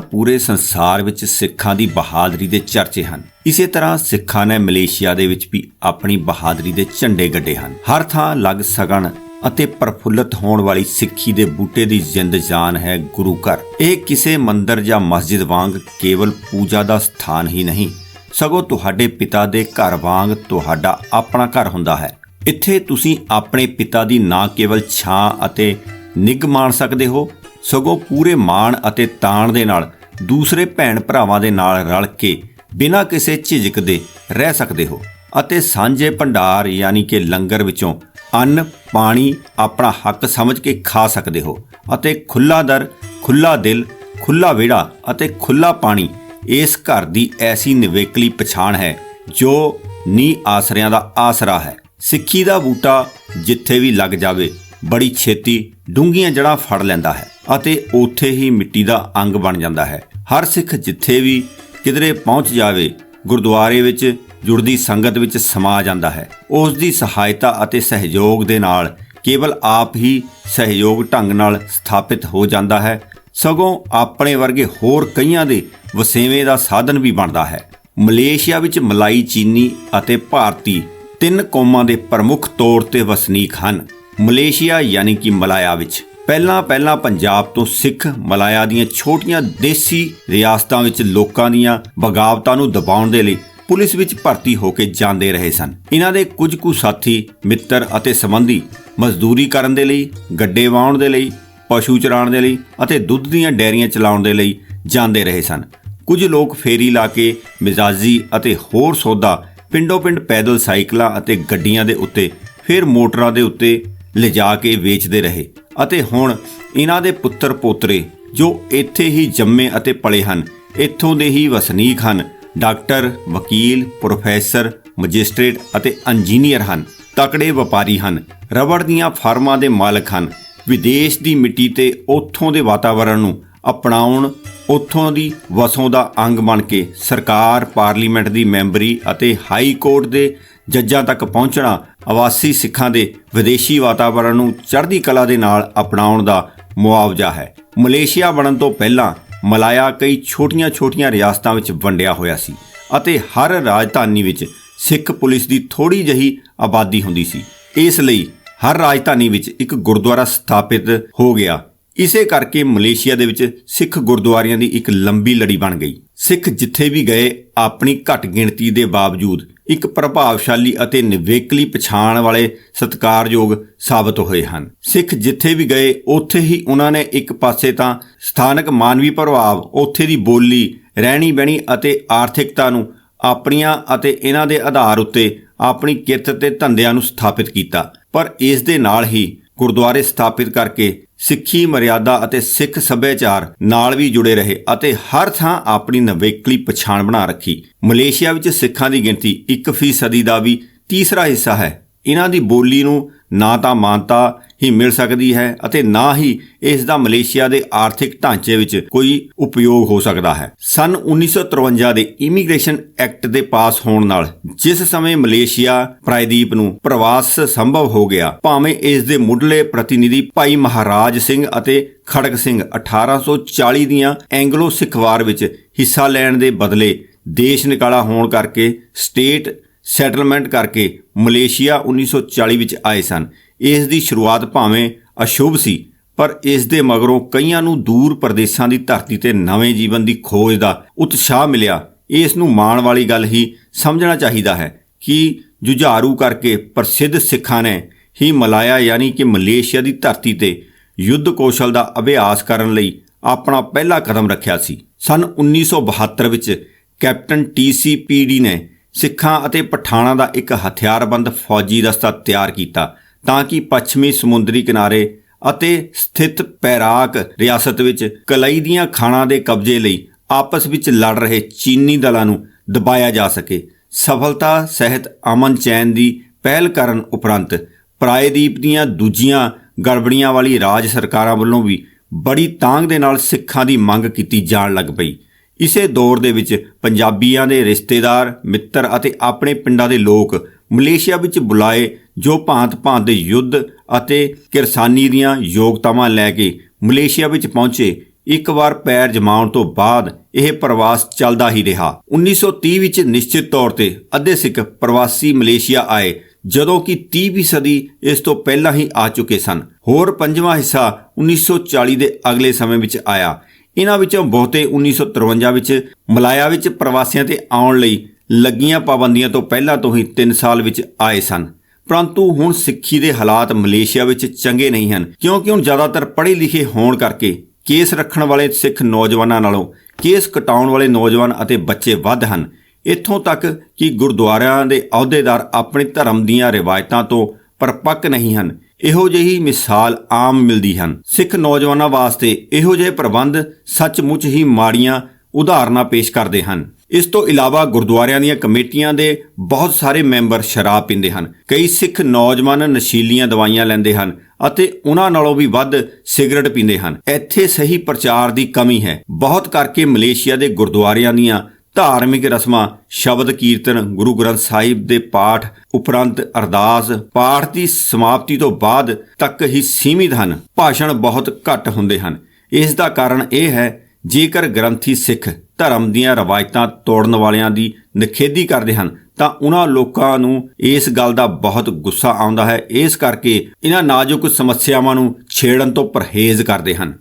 ਪੂਰੇ ਸੰਸਾਰ ਵਿੱਚ ਸਿੱਖਾਂ ਦੀ ਬਹਾਦਰੀ ਦੇ ਚਰਚੇ ਹਨ। ਇਸੇ ਤਰ੍ਹਾਂ ਸਿੱਖਾਂ ਨੇ ਮਲੇਸ਼ੀਆ ਦੇ ਵਿੱਚ ਵੀ ਆਪਣੀ ਬਹਾਦਰੀ ਦੇ ਝੰਡੇ ਗੱਡੇ ਹਨ। ਹਰ ਥਾਂ ਲੱਗ ਸਕਣ ਅਤੇ ਪ੍ਰਫੁੱਲਤ ਹੋਣ ਵਾਲੀ ਸਿੱਖੀ ਦੇ ਬੂਟੇ ਦੀ ਜਿੰਦ ਜਾਨ ਹੈ ਗੁਰੂ ਘਰ। ਇਹ ਕਿਸੇ ਮੰਦਰ ਜਾਂ ਮਸਜਿਦ ਵਾਂਗ ਕੇਵਲ ਪੂਜਾ ਦਾ ਸਥਾਨ ਹੀ ਨਹੀਂ, ਸਗੋਂ ਤੁਹਾਡੇ ਪਿਤਾ ਦੇ ਘਰ ਵਾਂਗ ਤੁਹਾਡਾ ਆਪਣਾ ਘਰ ਹੁੰਦਾ ਹੈ। ਇੱਥੇ ਤੁਸੀਂ ਆਪਣੇ ਪਿਤਾ ਦੀ ਨਾ ਕੇਵਲ ਛਾਂ ਅਤੇ ਨਿੱਘ ਮਾਣ ਸਕਦੇ ਹੋ ਸਗੋਂ ਪੂਰੇ ਮਾਣ ਅਤੇ ਤਾਣ ਦੇ ਨਾਲ ਦੂਸਰੇ ਭੈਣ ਭਰਾਵਾਂ ਦੇ ਨਾਲ ਰਲ ਕੇ ਬਿਨਾਂ ਕਿਸੇ ਝਿਜਕ ਦੇ ਰਹਿ ਸਕਦੇ ਹੋ ਅਤੇ ਸਾਂਝੇ ਭੰਡਾਰ ਯਾਨੀ ਕਿ ਲੰਗਰ ਵਿੱਚੋਂ ਅੰਨ, ਪਾਣੀ ਆਪਣਾ ਹੱਕ ਸਮਝ ਕੇ ਖਾ ਸਕਦੇ ਹੋ ਅਤੇ ਖੁੱਲਾ ਦਰ ਖੁੱਲਾ ਦਿਲ ਖੁੱਲਾ ਵਿਹੜਾ ਅਤੇ ਖੁੱਲਾ ਪਾਣੀ ਇਸ ਘਰ ਦੀ ਐਸੀ ਨਿਵੇਕਲੀ ਪਛਾਣ ਹੈ ਜੋ ਨੀ ਆਸਰਿਆਂ ਦਾ ਆਸਰਾ ਹੈ। ਸਿੱਖੀ ਦਾ ਬੂਟਾ ਜਿੱਥੇ ਵੀ ਲੱਗ ਜਾਵੇ ਬੜੀ ਛੇਤੀ ਡੂੰਘੀਆਂ ਜੜ੍ਹਾਂ ਫੜ ਲੈਂਦਾ ਹੈ ਅਤੇ ਉੱਥੇ ਹੀ ਮਿੱਟੀ ਦਾ ਅੰਗ ਬਣ ਜਾਂਦਾ ਹੈ। ਹਰ ਸਿੱਖ ਜਿੱਥੇ ਵੀ ਕਿਧਰੇ ਪਹੁੰਚ ਜਾਵੇ, ਗੁਰਦੁਆਰੇ ਵਿੱਚ ਜੁੜਦੀ ਸੰਗਤ ਵਿੱਚ ਸਮਾ ਜਾਂਦਾ ਹੈ। ਉਸ ਦੀ ਸਹਾਇਤਾ ਅਤੇ ਸਹਿਯੋਗ ਦੇ ਨਾਲ ਕੇਵਲ ਆਪ ਹੀ ਸਹਿਯੋਗ ਢੰਗ ਨਾਲ ਸਥਾਪਿਤ ਹੋ ਜਾਂਦਾ ਹੈ। ਸਗੋਂ ਆਪਣੇ ਵਰਗੇ ਹੋਰ ਕਈਆਂ ਦੇ ਵਸੇਵੇਂ ਦਾ ਸਾਧਨ ਵੀ ਬਣਦਾ ਹੈ। ਮਲੇਸ਼ੀਆ ਵਿੱਚ ਮਲਾਈ ਚੀਨੀ ਅਤੇ ਭਾਰਤੀ ਤਿੰਨ ਕੌਮਾਂ ਦੇ ਪ੍ਰਮੁੱਖ ਤੌਰ ਤੇ ਵਸਨੀਕ ਹਨ। ਮਲੇਸ਼ੀਆ ਯਾਨੀ ਕਿ ਮਲਾਇਆ ਵਿੱਚ। ਪਹਿਲਾਂ ਪਹਿਲਾਂ ਪੰਜਾਬ ਤੋਂ ਸਿੱਖ ਮਲਾਇਆ ਦੀਆਂ ਛੋਟੀਆਂ ਦੇਸੀ ਰਿਆਸਤਾਂ ਵਿੱਚ ਲੋਕਾਂ ਦੀਆਂ ਬਗਾਵਤਾਂ ਨੂੰ ਦਬਾਉਣ ਦੇ ਲਈ ਪੁਲਿਸ ਵਿੱਚ ਭਰਤੀ ਹੋ ਕੇ ਜਾਂਦੇ ਰਹੇ ਸਨ। ਇਹਨਾਂ ਦੇ ਕੁਝ ਕੁ ਸਾਥੀ, ਮਿੱਤਰ ਅਤੇ ਸੰਬੰਧੀ ਮਜ਼ਦੂਰੀ ਕਰਨ ਦੇ ਲਈ, ਗੱਡੇ ਵਾਉਣ ਦੇ ਲਈ, ਪਸ਼ੂ ਚਰਾਉਣ ਦੇ ਲਈ ਅਤੇ ਦੁੱਧ ਦੀਆਂ ਡੈਰੀਆਂ ਚਲਾਉਣ ਦੇ ਲਈ ਜਾਂਦੇ ਰਹੇ ਸਨ। ਕੁਝ ਲੋਕ ਫੇਰੀ ਲਾ ਕੇ ਮਿਜ਼ਾਜੀ ਅਤੇ ਹੋਰ ਸੌਦਾ ਪਿੰਡੋਂ ਪਿੰਡ ਪੈਦਲ ਸਾਈਕਲਾਂ ਅਤੇ ਗੱਡੀਆਂ ਦੇ ਉੱਤੇ, ਫਿਰ ਮੋਟਰਾਂ ਦੇ ਉੱਤੇ ਲਿਜਾ ਕੇ ਵੇਚਦੇ ਰਹੇ ਅਤੇ ਹੁਣ ਇਹਨਾਂ ਦੇ ਪੁੱਤਰ ਪੋਤਰੇ ਜੋ ਇੱਥੇ ਹੀ ਜੰਮੇ ਅਤੇ ਪਲੇ ਹਨ, ਇੱਥੋਂ ਦੇ ਹੀ ਵਸਨੀਕ ਹਨ, ਡਾਕਟਰ, ਵਕੀਲ, ਪ੍ਰੋਫੈਸਰ, ਮੈਜਿਸਟ੍ਰੇਟ ਅਤੇ ਇੰਜੀਨੀਅਰ ਹਨ। ਤਕੜੇ ਵਪਾਰੀ ਹਨ, ਰਬੜ ਦੀਆਂ ਫਾਰਮਾਂ ਦੇ ਮਾਲਕ ਹਨ। ਵਿਦੇਸ਼ ਦੀ ਮਿੱਟੀ ਤੇ ਉੱਥੋਂ ਦੇ ਵਾਤਾਵਰਣ ਨੂੰ ਅਪਣਾਉਣ, ਉੱਥੋਂ ਦੀ ਵਸੋਂ ਦਾ ਅੰਗ ਬਣ ਕੇ ਸਰਕਾਰ, ਪਾਰਲੀਮੈਂਟ ਦੀ ਮੈਂਬਰੀ ਅਤੇ ਹਾਈ ਕੋਰਟ ਦੇ ਜੱਜਾਂ ਤੱਕ ਪਹੁੰਚਣਾ ਆਵਾਸੀ ਸਿੱਖਾਂ ਦੇ ਵਿਦੇਸ਼ੀ ਵਾਤਾਵਰਣ ਨੂੰ ਚੜ੍ਹਦੀ ਕਲਾ ਦੇ ਨਾਲ ਅਪਣਾਉਣ ਦਾ ਮੁਆਵਜ਼ਾ ਹੈ। ਮਲੇਸ਼ੀਆ ਬਣਨ ਤੋਂ ਪਹਿਲਾਂ ਮਲਾਇਆ ਕਈ ਛੋਟੀਆਂ-ਛੋਟੀਆਂ ਰਿਆਸਤਾਂ ਵਿੱਚ ਵੰਡਿਆ ਹੋਇਆ ਸੀ ਅਤੇ ਹਰ ਰਾਜਧਾਨੀ ਵਿੱਚ ਸਿੱਖ ਪੁਲਿਸ ਦੀ ਥੋੜੀ ਜਹੀ ਆਬਾਦੀ ਹੁੰਦੀ ਸੀ। ਇਸ ਲਈ ਹਰ ਰਾਜਧਾਨੀ ਵਿੱਚ ਇੱਕ ਗੁਰਦੁਆਰਾ ਸਥਾਪਿਤ ਹੋ ਗਿਆ। ਇਸੇ ਕਰਕੇ ਮਲੇਸ਼ੀਆ ਦੇ ਵਿੱਚ ਸਿੱਖ ਗੁਰਦੁਆਰਿਆਂ ਦੀ ਇੱਕ ਲੰਬੀ ਲੜੀ ਬਣ ਗਈ। ਸਿੱਖ ਜਿੱਥੇ ਵੀ ਗਏ, ਆਪਣੀ ਘੱਟ ਗਿਣਤੀ ਦੇ ਬਾਵਜੂਦ ਇੱਕ ਪ੍ਰਭਾਵਸ਼ਾਲੀ ਅਤੇ ਨਿਵੇਕਲੀ ਪਛਾਣ ਵਾਲੇ ਸਤਿਕਾਰਯੋਗ ਸਾਬਤ ਹੋਏ ਹਨ। ਸਿੱਖ ਜਿੱਥੇ ਵੀ ਗਏ, ਉੱਥੇ ਹੀ ਉਹਨਾਂ ਨੇ ਇੱਕ ਪਾਸੇ ਤਾਂ ਸਥਾਨਕ ਮਾਨਵੀ ਪ੍ਰਭਾਵ, ਉੱਥੇ ਦੀ ਬੋਲੀ ਰਹਿਣੀ ਬਹਿਣੀ ਅਤੇ ਆਰਥਿਕਤਾ ਨੂੰ ਆਪਣੀਆਂ ਅਤੇ ਇਹਨਾਂ ਦੇ ਆਧਾਰ ਉੱਤੇ ਆਪਣੀ ਕਿਰਤ ਤੇ ਧੰਦਿਆਂ ਨੂੰ ਸਥਾਪਿਤ ਕੀਤਾ। ਪਰ ਇਸ ਦੇ ਨਾਲ ਹੀ ਗੁਰਦੁਆਰੇ ਸਥਾਪਿਤ ਕਰਕੇ ਸਿੱਖੀ ਮਰਿਆਦਾ ਅਤੇ ਸਿੱਖ ਸੱਭਿਆਚਾਰ ਨਾਲ ਵੀ ਜੁੜੇ ਰਹੇ ਅਤੇ ਹਰ ਥਾਂ ਆਪਣੀ ਨਵੇਕਲੀ ਪਛਾਣ ਬਣਾ ਰੱਖੀ। ਮਲੇਸ਼ੀਆ ਵਿੱਚ ਸਿੱਖਾਂ ਦੀ ਗਿਣਤੀ 1% ਦਾ ਵੀ ਤੀਸਰਾ ਹਿੱਸਾ ਹੈ। ਇਹਨਾਂ ਦੀ ਬੋਲੀ ਨੂੰ ਨਾ ਤਾਂ ਮਾਨਤਾ ਹੀ ਮਿਲ ਸਕਦੀ ਹੈ ਅਤੇ ਨਾ ਹੀ ਇਸ ਦਾ ਮਲੇਸ਼ੀਆ ਦੇ ਆਰਥਿਕ ਢਾਂਚੇ ਵਿੱਚ ਕੋਈ ਉਪਯੋਗ ਹੋ ਸਕਦਾ ਹੈ। ਸਨ 1953 ਦੇ ਇਮੀਗ੍ਰੇਸ਼ਨ ਐਕਟ ਦੇ ਪਾਸ ਹੋਣ ਨਾਲ ਜਿਸ ਸਮੇਂ ਮਲੇਸ਼ੀਆ ਪ੍ਰਾਇਦੀਪ ਨੂੰ ਪ੍ਰਵਾਸ ਸੰਭਵ ਹੋ ਗਿਆ, ਭਾਵੇਂ ਇਸ ਦੇ ਮੁੱਢਲੇ ਪ੍ਰਤੀਨਿਧੀ ਭਾਈ ਮਹਾਰਾਜ ਸਿੰਘ ਅਤੇ ਖੜਕ ਸਿੰਘ 1840 ਦੀਆਂ ਐਂਗਲੋ ਸਿੱਖ ਵਾਰ ਵਿੱਚ ਹਿੱਸਾ ਲੈਣ ਦੇ ਬਦਲੇ ਦੇਸ਼ ਨਿਕਾਲਾ ਹੋਣ ਕਰਕੇ ਸਟੇਟ ਸੈਟਲਮੈਂਟ ਕਰਕੇ ਮਲੇਸ਼ੀਆ 1940 ਵਿੱਚ ਆਏ ਸਨ। ਇਸ ਦੀ ਸ਼ੁਰੂਆਤ ਭਾਵੇਂ ਅਸ਼ੁਭ ਸੀ, ਪਰ ਇਸ ਦੇ ਮਗਰੋਂ ਕਈਆਂ ਨੂੰ ਦੂਰ ਪ੍ਰਦੇਸ਼ਾਂ ਦੀ ਧਰਤੀ ਤੇ ਨਵੇਂ ਜੀਵਨ ਦੀ ਖੋਜ ਦਾ ਉਤਸ਼ਾਹ ਮਿਲਿਆ। ਇਸ ਨੂੰ ਮਾਣ ਵਾਲੀ ਗੱਲ ਹੀ ਸਮਝਣਾ ਚਾਹੀਦਾ ਹੈ ਕਿ ਜੁਝਾਰੂ ਕਰਕੇ ਪ੍ਰਸਿੱਧ ਸਿੱਖਾਂ ਨੇ ਹੀ ਮਲਾਇਆ ਯਾਨੀ ਕਿ ਮਲੇਸ਼ੀਆ ਦੀ ਧਰਤੀ ਤੇ ਯੁੱਧ ਕੌਸ਼ਲ ਦਾ ਅਭਿਆਸ ਕਰਨ ਲਈ ਆਪਣਾ ਪਹਿਲਾ ਕਦਮ ਰੱਖਿਆ ਸੀ। ਸਨ 1972 ਵਿੱਚ ਕੈਪਟਨ ਟੀਸੀਪੀਡੀ ਨੇ ਸਿੱਖਾਂ ਅਤੇ ਪਠਾਣਾ ਦਾ ਇੱਕ ਹਥਿਆਰਬੰਦ ਫੌਜੀ ਦਸਤਾ ਤਿਆਰ ਕੀਤਾ। ਤਾਂ ਕਿ ਪੱਛਮੀ ਸਮੁੰਦਰੀ ਕਿਨਾਰੇ ਅਤੇ ਸਥਿਤ ਪੈਰਾਕ ਰਿਆਸਤ ਵਿੱਚ ਕਲਈ ਦੀਆਂ ਖਾਣਾਂ ਦੇ ਕਬਜ਼ੇ ਲਈ ਆਪਸ ਵਿੱਚ ਲੜ ਰਹੇ ਚੀਨੀ ਦਲਾਂ ਨੂੰ ਦਬਾਇਆ ਜਾ ਸਕੇ। ਸਫਲਤਾ, ਸਹਿਤ, ਅਮਨ, ਚੈਨ ਦੀ ਪਹਿਲ ਕਰਨ ਉਪਰੰਤ ਪ੍ਰਾਇਦੀਪ ਦੀਆਂ ਦੂਜੀਆਂ ਗੜਬੜੀਆਂ ਵਾਲੀ ਰਾਜ ਸਰਕਾਰਾਂ ਵੱਲੋਂ ਵੀ ਬੜੀ ਤਾਂਗ ਦੇ ਨਾਲ ਸਿੱਖਾਂ ਦੀ ਮੰਗ ਕੀਤੀ ਜਾਣ ਲੱਗ ਪਈ। ਇਸੇ ਦੌਰ ਦੇ ਵਿੱਚ ਪੰਜਾਬੀਆਂ ਦੇ ਰਿਸ਼ਤੇਦਾਰ, ਮਿੱਤਰ ਅਤੇ ਆਪਣੇ ਪਿੰਡਾਂ ਦੇ ਲੋਕ ਮਲੇਸ਼ੀਆ ਵਿੱਚ ਬੁਲਾਏ ਜੋ ਭਾਂਤ-ਭਾਂਤ ਦੇ ਯੁੱਧ ਅਤੇ ਕਿਰਸਾਨੀ ਦੀਆਂ ਯੋਗਤਾਵਾਂ ਲੈ ਕੇ ਮਲੇਸ਼ੀਆ ਵਿੱਚ ਪਹੁੰਚੇ, ਇੱਕ ਵਾਰ ਪੈਰ ਜਮਾਉਣ ਤੋਂ ਬਾਅਦ ਇਹ ਪ੍ਰਵਾਸ ਚੱਲਦਾ ਹੀ ਰਿਹਾ। 1930 ਵਿੱਚ ਨਿਸ਼ਚਿਤ ਤੌਰ ਤੇ ਅੱਧੇ ਸਿੱਖ ਪ੍ਰਵਾਸੀ ਮਲੇਸ਼ੀਆ ਆਏ, ਜਦੋਂ ਕਿ 30ਵੀਂ ਸਦੀ ਇਸ ਤੋਂ ਪਹਿਲਾਂ ਹੀ ਆ ਚੁੱਕੇ ਸਨ। ਹੋਰ ਪੰਜਵਾਂ ਹਿੱਸਾ 1940 ਦੇ ਅਗਲੇ ਸਮੇਂ ਵਿੱਚ ਆਇਆ। ਇਹਨਾਂ ਵਿੱਚੋਂ ਬਹੁਤੇ 1953 ਵਿੱਚ ਮਲਾਇਆ ਵਿੱਚ ਪ੍ਰਵਾਸੀਆਂ ਤੇ ਆਉਣ ਲਈ ਲੱਗੀਆਂ ਪਾਬੰਦੀਆਂ ਤੋਂ ਪਹਿਲਾਂ ਤੋਂ ਹੀ 3 ਸਾਲ ਵਿੱਚ ਆਏ ਸਨ। ਪਰੰਤੂ ਹੁਣ ਸਿੱਖੀ ਦੇ ਹਾਲਾਤ ਮਲੇਸ਼ੀਆ ਵਿੱਚ ਚੰਗੇ ਨਹੀਂ ਹਨ, ਕਿਉਂਕਿ ਹੁਣ ਜ਼ਿਆਦਾਤਰ ਪੜ੍ਹੇ ਲਿਖੇ ਹੋਣ ਕਰਕੇ ਕੇਸ ਰੱਖਣ ਵਾਲੇ ਸਿੱਖ ਨੌਜਵਾਨਾਂ ਨਾਲੋਂ ਕੇਸ ਕਟਾਉਣ ਵਾਲੇ ਨੌਜਵਾਨ ਅਤੇ ਬੱਚੇ ਵੱਧ ਹਨ। ਇੱਥੋਂ ਤੱਕ ਕਿ ਗੁਰਦੁਆਰਿਆਂ ਦੇ ਅਹੁਦੇਦਾਰ ਆਪਣੇ ਧਰਮ ਦੀਆਂ ਰਿਵਾਇਤਾਂ ਤੋਂ ਪਰਪੱਕ ਨਹੀਂ ਹਨ। ਇਹੋ ਜਿਹੀ ਮਿਸਾਲ ਆਮ ਮਿਲਦੀ ਹਨ। ਸਿੱਖ ਨੌਜਵਾਨਾਂ ਵਾਸਤੇ ਇਹੋ ਜਿਹੇ ਪ੍ਰਬੰਧ ਸੱਚਮੁੱਚ ਹੀ ਮਾੜੀਆਂ ਉਦਾਹਰਨਾਂ ਪੇਸ਼ ਕਰਦੇ ਹਨ। ਇਸ ਤੋਂ ਇਲਾਵਾ ਗੁਰਦੁਆਰਿਆਂ ਦੀਆਂ ਕਮੇਟੀਆਂ ਦੇ ਬਹੁਤ ਸਾਰੇ ਮੈਂਬਰ ਸ਼ਰਾਬ ਪੀਂਦੇ ਹਨ। ਕਈ ਸਿੱਖ ਨੌਜਵਾਨ ਨਸ਼ੀਲੀਆਂ ਦਵਾਈਆਂ ਲੈਂਦੇ ਹਨ ਅਤੇ ਉਹਨਾਂ ਨਾਲੋਂ ਵੀ ਵੱਧ ਸਿਗਰਟ ਪੀਂਦੇ ਹਨ। ਇੱਥੇ ਸਹੀ ਪ੍ਰਚਾਰ ਦੀ ਕਮੀ ਹੈ। ਬਹੁਤ ਕਰਕੇ ਮਲੇਸ਼ੀਆ ਦੇ ਗੁਰਦੁਆਰਿਆਂ ਦੀਆਂ ਧਾਰਮਿਕ ਰਸਮਾਂ, ਸ਼ਬਦ ਕੀਰਤਨ, ਗੁਰੂ ਗ੍ਰੰਥ ਸਾਹਿਬ ਦੇ ਪਾਠ ਉਪਰੰਤ ਅਰਦਾਸ, ਪਾਠ ਦੀ ਸਮਾਪਤੀ ਤੋਂ ਬਾਅਦ ਤੱਕ ਹੀ ਸੀਮਿਤ ਹਨ। ਭਾਸ਼ਣ ਬਹੁਤ ਘੱਟ ਹੁੰਦੇ ਹਨ। ਇਸ ਦਾ ਕਾਰਨ ਇਹ ਹੈ, ਜੇਕਰ ਗ੍ਰੰਥੀ ਸਿੱਖ ਧਰਮ ਦੀਆਂ ਰਵਾਇਤਾਂ ਤੋੜਨ ਵਾਲਿਆਂ ਦੀ ਨਿਖੇਧੀ ਕਰਦੇ ਹਨ, ਤਾਂ ਉਹਨਾਂ ਲੋਕਾਂ ਨੂੰ ਇਸ ਗੱਲ ਦਾ ਬਹੁਤ ਗੁੱਸਾ ਆਉਂਦਾ ਹੈ। ਇਸ ਕਰਕੇ ਇਹਨਾਂ ਨਾਜ਼ੁਕ ਸਮੱਸਿਆਵਾਂ ਨੂੰ ਛੇੜਨ ਤੋਂ ਪਰਹੇਜ਼ ਕਰਦੇ ਹਨ।